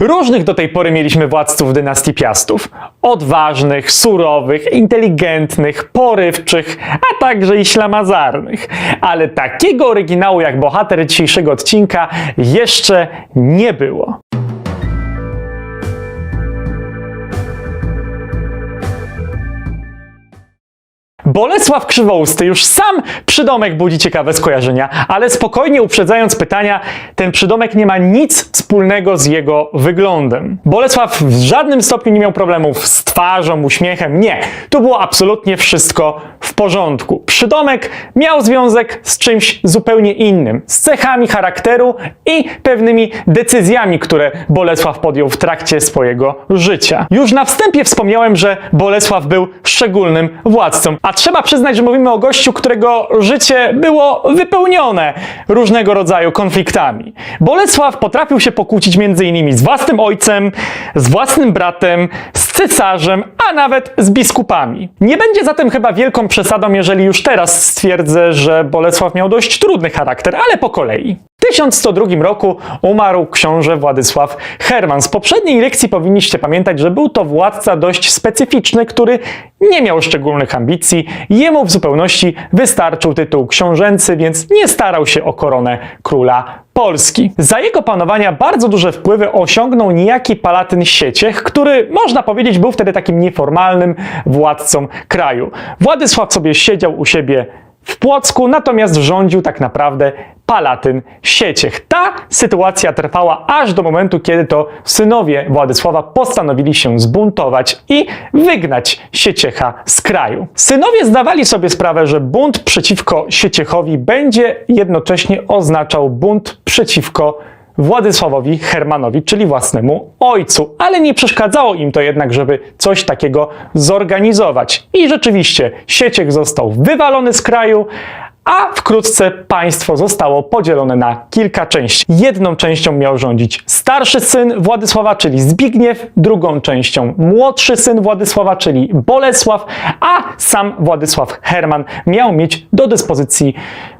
Różnych do tej pory mieliśmy władców dynastii Piastów. Odważnych, surowych, inteligentnych, porywczych, a także i ślamazarnych. Ale takiego oryginału jak bohater dzisiejszego odcinka jeszcze nie było. Bolesław Krzywousty, już sam przydomek budzi ciekawe skojarzenia, ale spokojnie uprzedzając pytania, ten przydomek nie ma nic wspólnego z jego wyglądem. Bolesław w żadnym stopniu nie miał problemów z twarzą, uśmiechem, nie. Tu było absolutnie wszystko w porządku. Przydomek miał związek z czymś zupełnie innym, z cechami charakteru i pewnymi decyzjami, które Bolesław podjął w trakcie swojego życia. Już na wstępie wspomniałem, że Bolesław był szczególnym władcą, a trzeba przyznać, że mówimy o gościu, którego życie było wypełnione różnego rodzaju konfliktami. Bolesław potrafił się pokłócić m.in. z własnym ojcem, z własnym bratem, z cesarzem, a nawet z biskupami. Nie będzie zatem chyba wielką przesadą, jeżeli już teraz stwierdzę, że Bolesław miał dość trudny charakter, ale po kolei. W 1102 roku umarł książę Władysław Herman. Z poprzedniej lekcji powinniście pamiętać, że był to władca dość specyficzny, który nie miał szczególnych ambicji. Jemu w zupełności wystarczył tytuł książęcy, więc nie starał się o koronę króla Polski. Za jego panowania bardzo duże wpływy osiągnął niejaki Palatyn Sieciech, który można powiedzieć był wtedy takim nieformalnym władcą kraju. Władysław sobie siedział u siebie w Płocku, natomiast rządził tak naprawdę Palatyn Sieciech. Ta sytuacja trwała aż do momentu, kiedy to synowie Władysława postanowili się zbuntować i wygnać Sieciecha z kraju. Synowie zdawali sobie sprawę, że bunt przeciwko Sieciechowi będzie jednocześnie oznaczał bunt przeciwko Władysławowi Hermanowi, czyli własnemu ojcu, ale nie przeszkadzało im to jednak, żeby coś takiego zorganizować. I rzeczywiście Sieciech został wywalony z kraju, a wkrótce państwo zostało podzielone na kilka części. Jedną częścią miał rządzić starszy syn Władysława, czyli Zbigniew, drugą częścią młodszy syn Władysława, czyli Bolesław, a sam Władysław Herman miał mieć do dyspozycji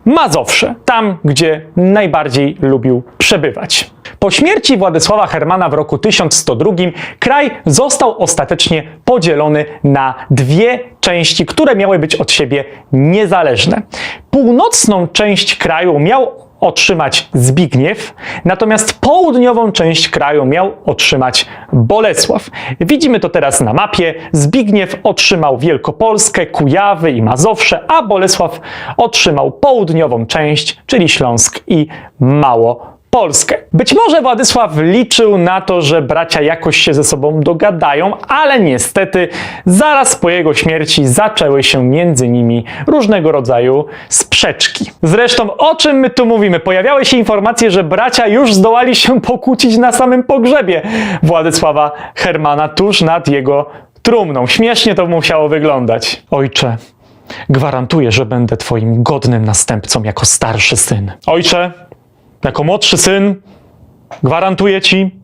Mazowsze, tam gdzie najbardziej lubił przebywać. Po śmierci Władysława Hermana w roku 1102 kraj został ostatecznie podzielony na dwie części, które miały być od siebie niezależne. Północną część kraju miał otrzymać Zbigniew, natomiast południową część kraju miał otrzymać Bolesław. Widzimy to teraz na mapie. Zbigniew otrzymał Wielkopolskę, Kujawy i Mazowsze, a Bolesław otrzymał południową część, czyli Śląsk i Mało. Polskę. Być może Władysław liczył na to, że bracia jakoś się ze sobą dogadają, ale niestety zaraz po jego śmierci zaczęły się między nimi różnego rodzaju sprzeczki. Zresztą o czym my tu mówimy? Pojawiały się informacje, że bracia już zdołali się pokłócić na samym pogrzebie Władysława Hermana tuż nad jego trumną. Śmiesznie to musiało wyglądać. Ojcze, gwarantuję, że będę twoim godnym następcą jako starszy syn. Ojcze, jako młodszy syn, gwarantuję ci,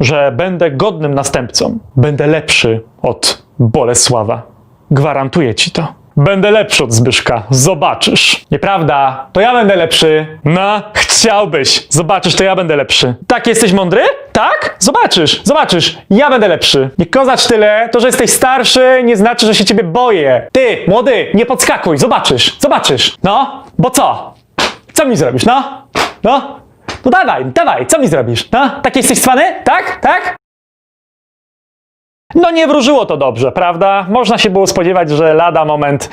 że będę godnym następcą. Będę lepszy od Bolesława. Gwarantuję ci to. Będę lepszy od Zbyszka. Zobaczysz. Nieprawda, to ja będę lepszy. No, chciałbyś. Zobaczysz, to ja będę lepszy. Tak, jesteś mądry? Tak? Zobaczysz, zobaczysz. Ja będę lepszy. Nie kozacz tyle, to, że jesteś starszy, nie znaczy, że się ciebie boję. Ty, młody, nie podskakuj. Zobaczysz, zobaczysz. No, bo co? Co mi zrobisz, no? No? No dawaj, dawaj, co mi zrobisz? No? Tak jesteś cwany? Tak? Tak? No nie wróżyło to dobrze, prawda? Można się było spodziewać, że lada moment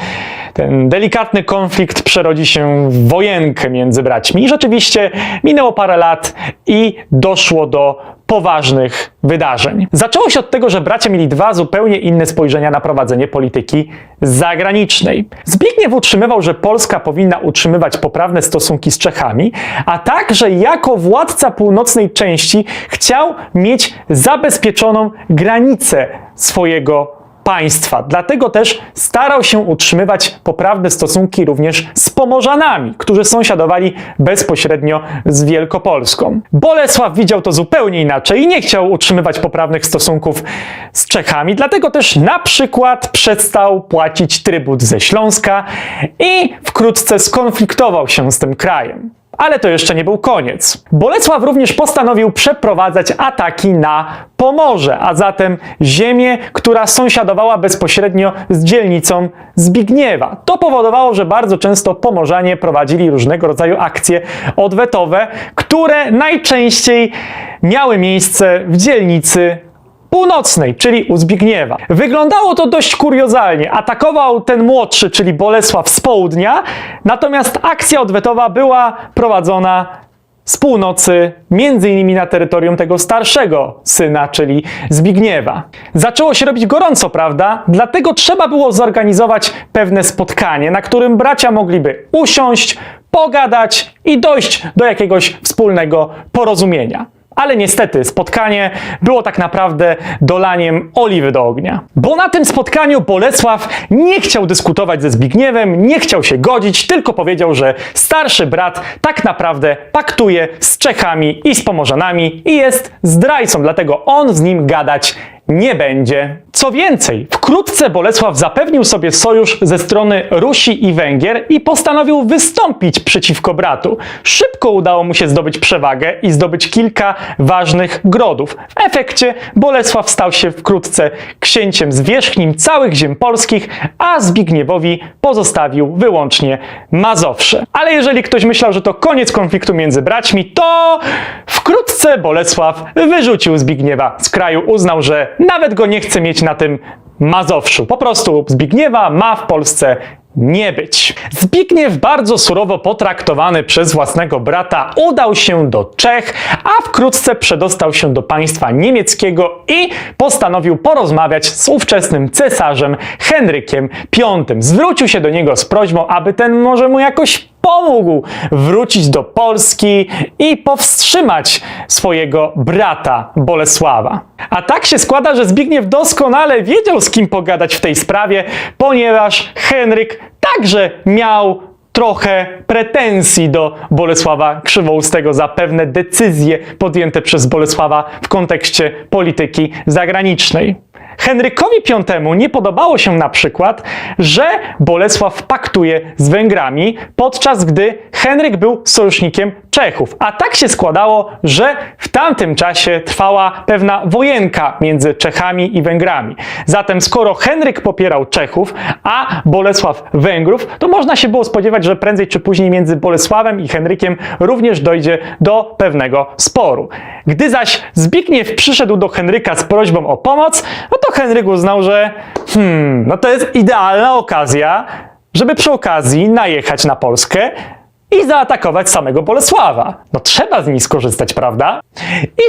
ten delikatny konflikt przerodzi się w wojenkę między braćmi. I rzeczywiście minęło parę lat i doszło do poważnych wydarzeń. Zaczęło się od tego, że bracia mieli dwa zupełnie inne spojrzenia na prowadzenie polityki zagranicznej. Zbigniew utrzymywał, że Polska powinna utrzymywać poprawne stosunki z Czechami, a także jako władca północnej części chciał mieć zabezpieczoną granicę swojego państwa. Dlatego też starał się utrzymywać poprawne stosunki również z Pomorzanami, którzy sąsiadowali bezpośrednio z Wielkopolską. Bolesław widział to zupełnie inaczej i nie chciał utrzymywać poprawnych stosunków z Czechami, dlatego też na przykład przestał płacić trybut ze Śląska i wkrótce skonfliktował się z tym krajem. Ale to jeszcze nie był koniec. Bolesław również postanowił przeprowadzać ataki na Pomorze, a zatem ziemię, która sąsiadowała bezpośrednio z dzielnicą Zbigniewa. To powodowało, że bardzo często Pomorzanie prowadzili różnego rodzaju akcje odwetowe, które najczęściej miały miejsce w dzielnicy północnej, czyli u Zbigniewa. Wyglądało to dość kuriozalnie. Atakował ten młodszy, czyli Bolesław z południa, natomiast akcja odwetowa była prowadzona z północy, między innymi na terytorium tego starszego syna, czyli Zbigniewa. Zaczęło się robić gorąco, prawda? Dlatego trzeba było zorganizować pewne spotkanie, na którym bracia mogliby usiąść, pogadać i dojść do jakiegoś wspólnego porozumienia. Ale niestety spotkanie było tak naprawdę dolaniem oliwy do ognia. Bo na tym spotkaniu Bolesław nie chciał dyskutować ze Zbigniewem, nie chciał się godzić, tylko powiedział, że starszy brat tak naprawdę paktuje z Czechami i z Pomorzanami i jest zdrajcą, dlatego on z nim gadać nie będzie. Co więcej, wkrótce Bolesław zapewnił sobie sojusz ze strony Rusi i Węgier i postanowił wystąpić przeciwko bratu. Szybko udało mu się zdobyć przewagę i zdobyć kilka ważnych grodów. W efekcie Bolesław stał się wkrótce księciem zwierzchnim całych ziem polskich, a Zbigniewowi pozostawił wyłącznie Mazowsze. Ale jeżeli ktoś myślał, że to koniec konfliktu między braćmi, to wkrótce Bolesław wyrzucił Zbigniewa z kraju, uznał, że nawet go nie chce mieć na tym Mazowszu. Po prostu Zbigniewa ma w Polsce nie być. Zbigniew, bardzo surowo potraktowany przez własnego brata, udał się do Czech, a wkrótce przedostał się do państwa niemieckiego i postanowił porozmawiać z ówczesnym cesarzem Henrykiem V. Zwrócił się do niego z prośbą, aby ten może mu jakoś pomógł wrócić do Polski i powstrzymać swojego brata Bolesława. A tak się składa, że Zbigniew doskonale wiedział z kim pogadać w tej sprawie, ponieważ Henryk także miał trochę pretensji do Bolesława Krzywoustego za pewne decyzje podjęte przez Bolesława w kontekście polityki zagranicznej. Henrykowi V nie podobało się na przykład, że Bolesław paktuje z Węgrami, podczas gdy Henryk był sojusznikiem Czechów. A tak się składało, że w tamtym czasie trwała pewna wojenka między Czechami i Węgrami. Zatem skoro Henryk popierał Czechów, a Bolesław Węgrów, to można się było spodziewać, że prędzej czy później między Bolesławem i Henrykiem również dojdzie do pewnego sporu. Gdy zaś Zbigniew przyszedł do Henryka z prośbą o pomoc, no to Henryk uznał, że hmm, no to jest idealna okazja, żeby przy okazji najechać na Polskę i zaatakować samego Bolesława. No trzeba z niej skorzystać, prawda?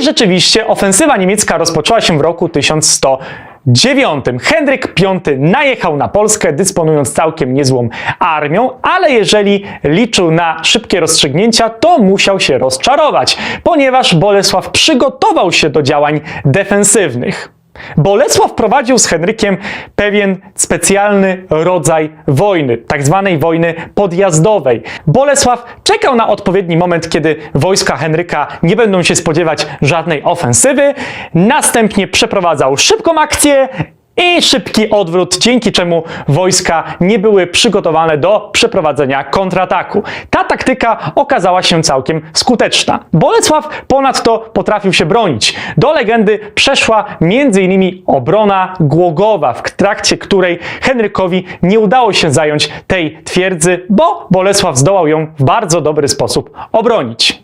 I rzeczywiście ofensywa niemiecka rozpoczęła się w roku 1109. Henryk V najechał na Polskę, dysponując całkiem niezłą armią, ale jeżeli liczył na szybkie rozstrzygnięcia, to musiał się rozczarować, ponieważ Bolesław przygotował się do działań defensywnych. Bolesław prowadził z Henrykiem pewien specjalny rodzaj wojny, tak zwanej wojny podjazdowej. Bolesław czekał na odpowiedni moment, kiedy wojska Henryka nie będą się spodziewać żadnej ofensywy, następnie przeprowadzał szybką akcję i szybki odwrót, dzięki czemu wojska nie były przygotowane do przeprowadzenia kontrataku. Ta taktyka okazała się całkiem skuteczna. Bolesław ponadto potrafił się bronić. Do legendy przeszła m.in. obrona Głogowa, w trakcie której Henrykowi nie udało się zająć tej twierdzy, bo Bolesław zdołał ją w bardzo dobry sposób obronić.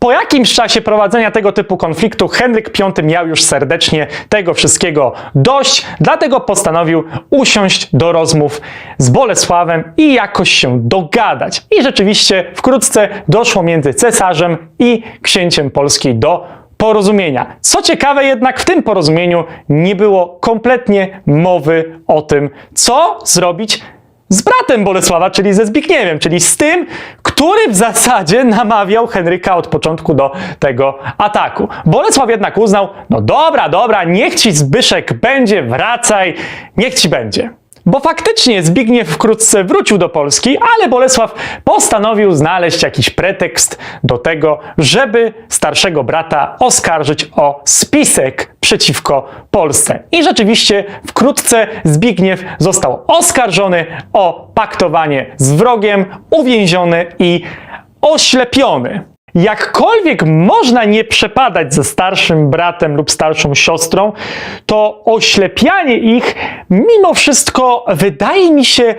Po jakimś czasie prowadzenia tego typu konfliktu Henryk V miał już serdecznie tego wszystkiego dość, dlatego postanowił usiąść do rozmów z Bolesławem i jakoś się dogadać. I rzeczywiście wkrótce doszło między cesarzem i księciem Polski do porozumienia. Co ciekawe jednak w tym porozumieniu nie było kompletnie mowy o tym, co zrobić z bratem Bolesława, czyli ze Zbigniewem, czyli z tym, który w zasadzie namawiał Henryka od początku do tego ataku. Bolesław jednak uznał, no dobra, dobra, niech ci Zbyszek będzie, wracaj, niech ci będzie. Bo faktycznie Zbigniew wkrótce wrócił do Polski, ale Bolesław postanowił znaleźć jakiś pretekst do tego, żeby starszego brata oskarżyć o spisek przeciwko Polsce. I rzeczywiście wkrótce Zbigniew został oskarżony o paktowanie z wrogiem, uwięziony i oślepiony. Jakkolwiek można nie przepadać ze starszym bratem lub starszą siostrą, to oślepianie ich mimo wszystko wydaje mi się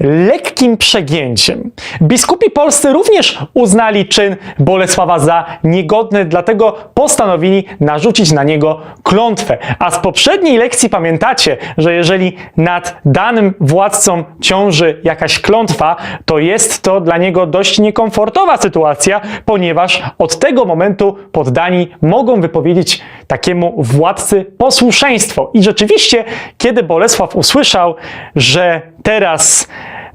lekkim przegięciem. Biskupi polscy również uznali czyn Bolesława za niegodny, dlatego postanowili narzucić na niego klątwę. A z poprzedniej lekcji pamiętacie, że jeżeli nad danym władcą ciąży jakaś klątwa, to jest to dla niego dość niekomfortowa sytuacja, ponieważ od tego momentu poddani mogą wypowiedzieć takiemu władcy posłuszeństwo. I rzeczywiście, kiedy Bolesław usłyszał, że teraz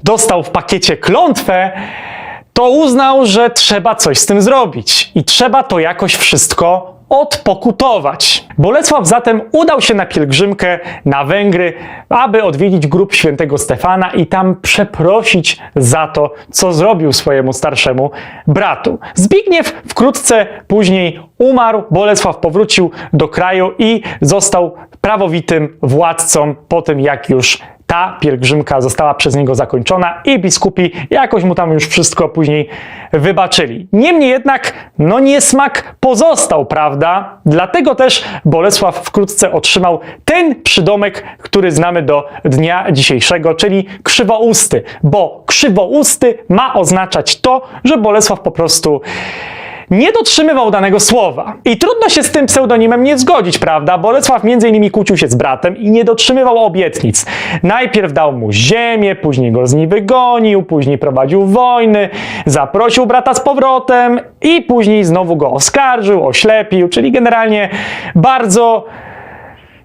dostał w pakiecie klątwę, to uznał, że trzeba coś z tym zrobić i trzeba to jakoś wszystko odpokutować. Bolesław zatem udał się na pielgrzymkę na Węgry, aby odwiedzić grób świętego Stefana i tam przeprosić za to, co zrobił swojemu starszemu bratu. Zbigniew wkrótce później umarł, Bolesław powrócił do kraju i został prawowitym władcą po tym, jak już ta pielgrzymka została przez niego zakończona i biskupi jakoś mu tam już wszystko później wybaczyli. Niemniej jednak, no niesmak pozostał, prawda? Dlatego też Bolesław wkrótce otrzymał ten przydomek, który znamy do dnia dzisiejszego, czyli krzywousty, bo krzywousty ma oznaczać to, że Bolesław po prostu nie dotrzymywał danego słowa. I trudno się z tym pseudonimem nie zgodzić, prawda? Bolesław między innymi kłócił się z bratem i nie dotrzymywał obietnic. Najpierw dał mu ziemię, później go z niej wygonił, później prowadził wojny, zaprosił brata z powrotem i później znowu go oskarżył, oślepił, czyli generalnie bardzo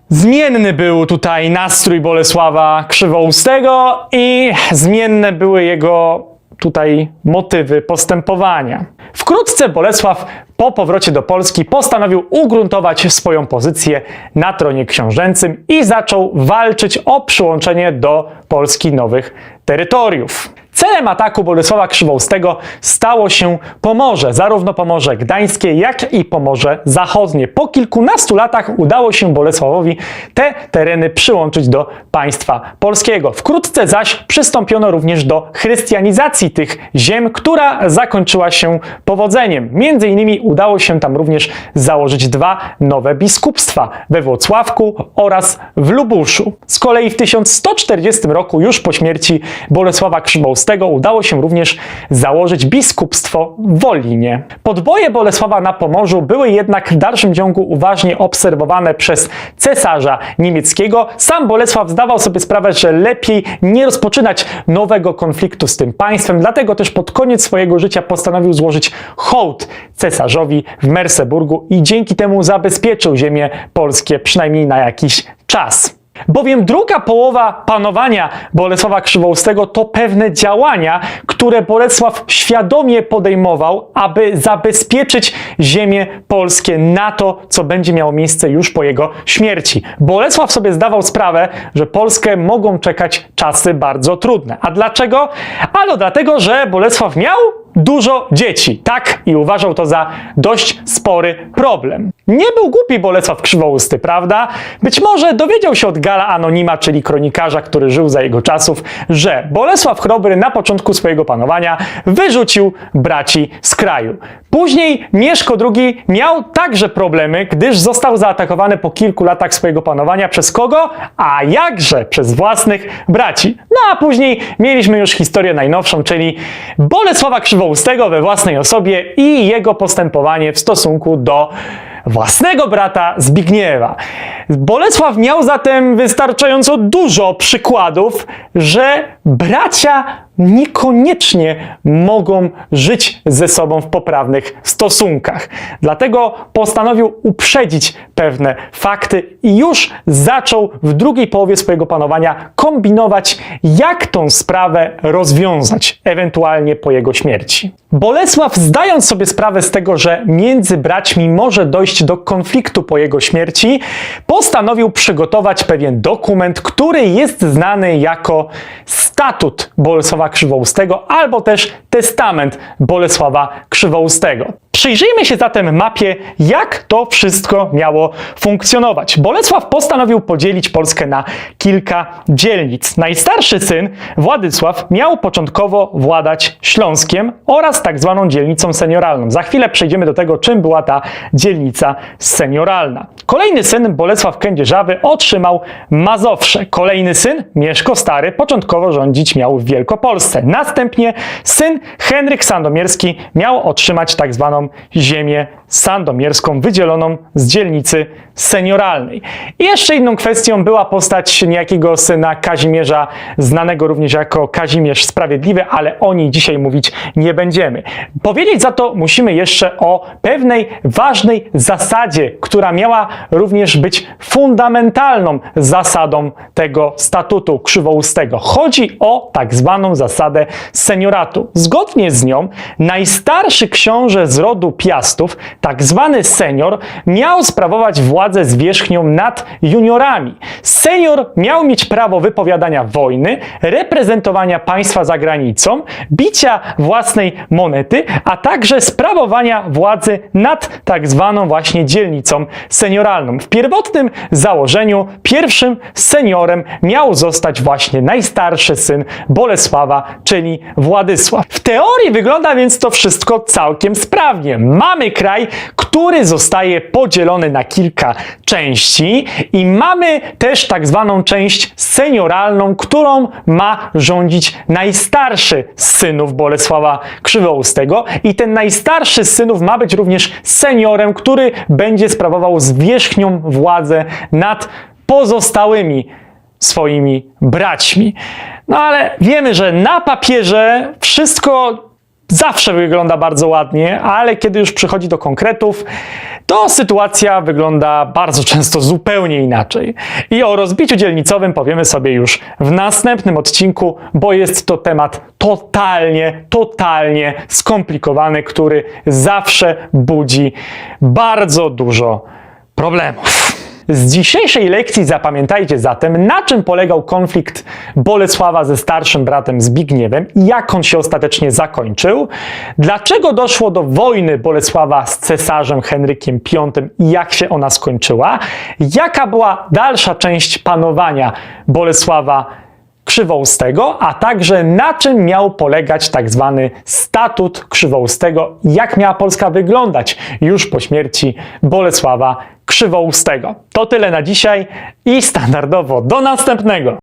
Zmienny był tutaj nastrój Bolesława Krzywoustego i zmienne były jego tutaj motywy postępowania. Wkrótce Bolesław po powrocie do Polski postanowił ugruntować swoją pozycję na tronie książęcym i zaczął walczyć o przyłączenie do Polski nowych terytoriów. Celem ataku Bolesława Krzywoustego stało się Pomorze, zarówno Pomorze Gdańskie, jak i Pomorze Zachodnie. Po kilkunastu latach udało się Bolesławowi te tereny przyłączyć do państwa polskiego. Wkrótce zaś przystąpiono również do chrystianizacji tych ziem, która zakończyła się powodzeniem. Między innymi udało się tam również założyć dwa nowe biskupstwa we Włocławku oraz w Lubuszu. Z kolei w 1140 roku, już po śmierci Bolesława Krzywoustego, udało się również założyć biskupstwo w Wolinie. Podboje Bolesława na Pomorzu były jednak w dalszym ciągu uważnie obserwowane przez cesarza niemieckiego. Sam Bolesław zdawał sobie sprawę, że lepiej nie rozpoczynać nowego konfliktu z tym państwem, dlatego też pod koniec swojego życia postanowił złożyć hołd cesarzowi w Merseburgu i dzięki temu zabezpieczył ziemię polskie przynajmniej na jakiś czas. Bowiem druga połowa panowania Bolesława Krzywoustego to pewne działania, które Bolesław świadomie podejmował, aby zabezpieczyć ziemię polskie na to, co będzie miało miejsce już po jego śmierci. Bolesław sobie zdawał sprawę, że Polskę mogą czekać czasy bardzo trudne. A dlaczego? Ano dlatego, że Bolesław miał dużo dzieci. Tak, i uważał to za dość spory problem. Nie był głupi Bolesław Krzywousty, prawda? Być może dowiedział się od Gala Anonima, czyli kronikarza, który żył za jego czasów, że Bolesław Chrobry na początku swojego panowania wyrzucił braci z kraju. Później Mieszko II miał także problemy, gdyż został zaatakowany po kilku latach swojego panowania przez kogo? A jakże przez własnych braci. No a później mieliśmy już historię najnowszą, czyli Bolesława We własnej osobie i jego postępowanie w stosunku do własnego brata Zbigniewa. Bolesław miał zatem wystarczająco dużo przykładów, że bracia niekoniecznie mogą żyć ze sobą w poprawnych stosunkach. Dlatego postanowił uprzedzić pewne fakty i już zaczął w drugiej połowie swojego panowania kombinować, jak tą sprawę rozwiązać, ewentualnie po jego śmierci. Bolesław, zdając sobie sprawę z tego, że między braćmi może dojść do konfliktu po jego śmierci, postanowił przygotować pewien dokument, który jest znany jako statut Bolesława Krzywoustego albo też testament Bolesława Krzywoustego. Przyjrzyjmy się zatem mapie, jak to wszystko miało funkcjonować. Bolesław postanowił podzielić Polskę na kilka dzielnic. Najstarszy syn, Władysław, miał początkowo władać Śląskiem oraz tak zwaną dzielnicą senioralną. Za chwilę przejdziemy do tego, czym była ta dzielnica senioralna. Kolejny syn, Bolesław Kędzierzawy, otrzymał Mazowsze. Kolejny syn, Mieszko Stary, początkowo rządzić miał w Wielkopolsce. Następnie syn Henryk Sandomierski miał otrzymać tak zwaną ziemię sandomierską, wydzieloną z dzielnicy senioralnej. I jeszcze inną kwestią była postać niejakiego syna Kazimierza, znanego również jako Kazimierz Sprawiedliwy, ale o niej dzisiaj mówić nie będziemy. Powiedzieć za to musimy jeszcze o pewnej ważnej zasadzie, która miała również być fundamentalną zasadą tego statutu krzywoustego. Chodzi o tak zwaną zasadę senioratu. Zgodnie z nią najstarszy książę z rodu Piastów, tak zwany senior, miał sprawować władzę zwierzchnią nad juniorami. Senior miał mieć prawo wypowiadania wojny, reprezentowania państwa za granicą, bicia własnej monety, a także sprawowania władzy nad tak zwaną właśnie dzielnicą senioralną. W pierwotnym założeniu pierwszym seniorem miał zostać właśnie najstarszy syn Bolesława, czyli Władysław. W teorii wygląda więc to wszystko całkiem sprawnie. Mamy kraj, który zostaje podzielony na kilka części i mamy też tak zwaną część senioralną, którą ma rządzić najstarszy z synów Bolesława Krzywoustego i ten najstarszy z synów ma być również seniorem, który będzie sprawował zwierzchnią władzę nad pozostałymi swoimi braćmi. No ale wiemy, że na papierze wszystko zawsze wygląda bardzo ładnie, ale kiedy już przychodzi do konkretów, to sytuacja wygląda bardzo często zupełnie inaczej. I o rozbiciu dzielnicowym powiemy sobie już w następnym odcinku, bo jest to temat totalnie, totalnie skomplikowany, który zawsze budzi bardzo dużo problemów. Z dzisiejszej lekcji zapamiętajcie zatem, na czym polegał konflikt Bolesława ze starszym bratem Zbigniewem i jak on się ostatecznie zakończył, dlaczego doszło do wojny Bolesława z cesarzem Henrykiem V i jak się ona skończyła, jaka była dalsza część panowania Bolesława Krzywoustego, a także na czym miał polegać tak zwany statut Krzywoustego, jak miała Polska wyglądać już po śmierci Bolesława Krzywoustego. To tyle na dzisiaj i standardowo do następnego.